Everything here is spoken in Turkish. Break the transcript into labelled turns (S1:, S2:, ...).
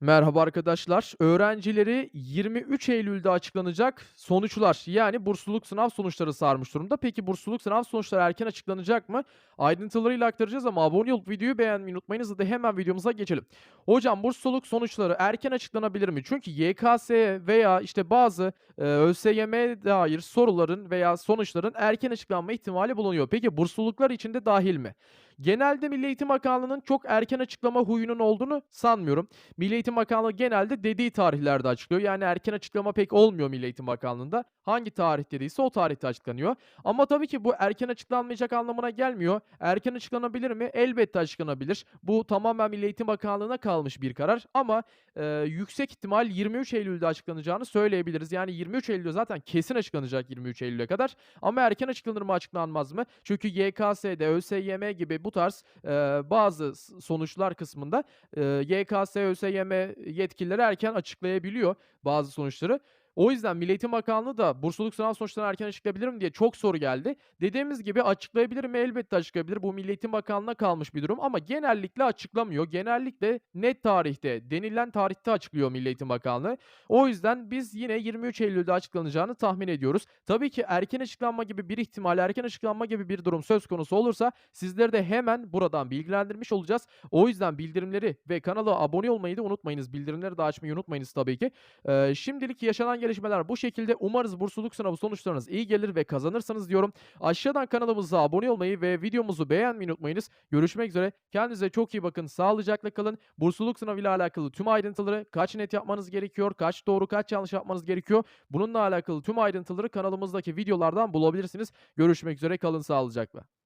S1: Merhaba arkadaşlar. Öğrencileri 23 Eylül'de açıklanacak sonuçlar yani bursluluk sınav sonuçları sarmış durumda. Peki bursluluk sınav sonuçları erken açıklanacak mı? Ayrıntılarıyla aktaracağız ama abone olup videoyu beğenmeyi unutmayınız. Hadi hemen videomuza geçelim. Hocam bursluluk sonuçları erken açıklanabilir mi? Çünkü YKS veya işte bazı e, ÖSYM'ye dair soruların veya sonuçların erken açıklanma ihtimali bulunuyor. Peki bursluluklar içinde dahil mi? Genelde Milli Eğitim Bakanlığı'nın çok erken açıklama huyunun olduğunu sanmıyorum. Milli Eğitim Bakanlığı genelde dediği tarihlerde açıklıyor. Yani erken açıklama pek olmuyor Milli Eğitim Bakanlığı'nda. Hangi tarih dediyse o tarihte açıklanıyor. Ama tabii ki bu erken açıklanmayacak anlamına gelmiyor. Erken açıklanabilir mi? Elbette açıklanabilir. Bu tamamen Milli Eğitim Bakanlığı'na kalmış bir karar ama e, yüksek ihtimal 23 Eylül'de açıklanacağını söyleyebiliriz. Yani 23 Eylül'de zaten kesin açıklanacak 23 Eylül'e kadar. Ama erken açıklanır mı açıklanmaz mı? Çünkü YKS'de, ÖSYM gibi bu tarz e, bazı sonuçlar kısmında e, YKS, ÖSYM yetkilileri erken açıklayabiliyor bazı sonuçları. O yüzden Milli Eğitim Bakanlığı da bursluluk sınav sonuçlarını erken açıklayabilir mi diye çok soru geldi. Dediğimiz gibi açıklayabilir mi? Elbette açıklayabilir. Bu Milli Eğitim Bakanlığı'na kalmış bir durum ama genellikle açıklamıyor. Genellikle net tarihte, denilen tarihte açıklıyor Milli Eğitim Bakanlığı. O yüzden biz yine 23 Eylül'de açıklanacağını tahmin ediyoruz. Tabii ki erken açıklanma gibi bir ihtimal, erken açıklanma gibi bir durum söz konusu olursa sizleri de hemen buradan bilgilendirmiş olacağız. O yüzden bildirimleri ve kanala abone olmayı da unutmayınız. Bildirimleri de açmayı unutmayınız tabii ki. Eee, şimdilik yaşanan gelişmeler bu şekilde. Umarız bursluluk sınavı sonuçlarınız iyi gelir ve kazanırsınız diyorum. Aşağıdan kanalımıza abone olmayı ve videomuzu beğenmeyi unutmayınız. Görüşmek üzere. Kendinize çok iyi bakın. Sağlıcakla kalın. Bursluluk sınavı ile alakalı tüm ayrıntıları kaç net yapmanız gerekiyor, kaç doğru kaç yanlış yapmanız gerekiyor. Bununla alakalı tüm ayrıntıları kanalımızdaki videolardan bulabilirsiniz. Görüşmek üzere. Kalın sağlıcakla.